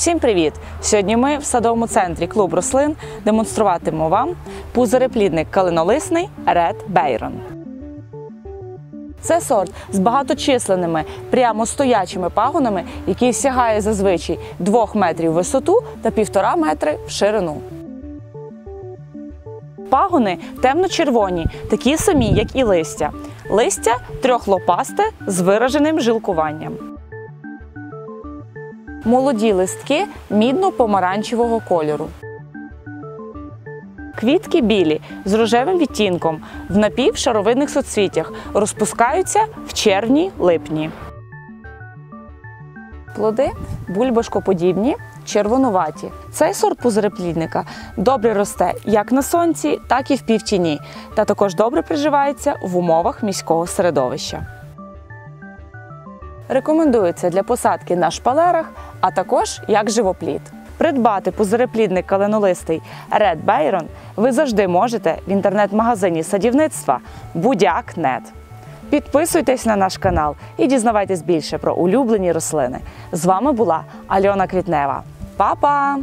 Всім привіт! Сьогодні ми в садовому центрі клуб рослин демонструватимемо вам пузиреплідник калинолисний Red Bayron. Це сорт з багаточисленними прямо стоячими пагонами, який сягає зазвичай 2 метрів в висоту та 1,5 метри в ширину. Пагони темно-червоні, такі самі, як і листя. Листя трьохлопасте з вираженим жилкуванням. Молоді листки мідно-помаранчевого кольору. Квітки білі з рожевим відтінком в напівшаровидних соцвітях розпускаються в червні-липні. Плоди бульбашкоподібні, червонуваті. Цей сорт пузиреплідника добре росте як на сонці, так і в півтіні, та також добре приживається в умовах міського середовища. Рекомендується для посадки на шпалерах, а також як живоплід. Придбати пузореплідник каленолистий Red Bayron ви завжди можете в інтернет-магазині садівництва Будяк.нет. Підписуйтесь на наш канал і дізнавайтесь більше про улюблені рослини. З вами була Альона Квітнева. Па-па!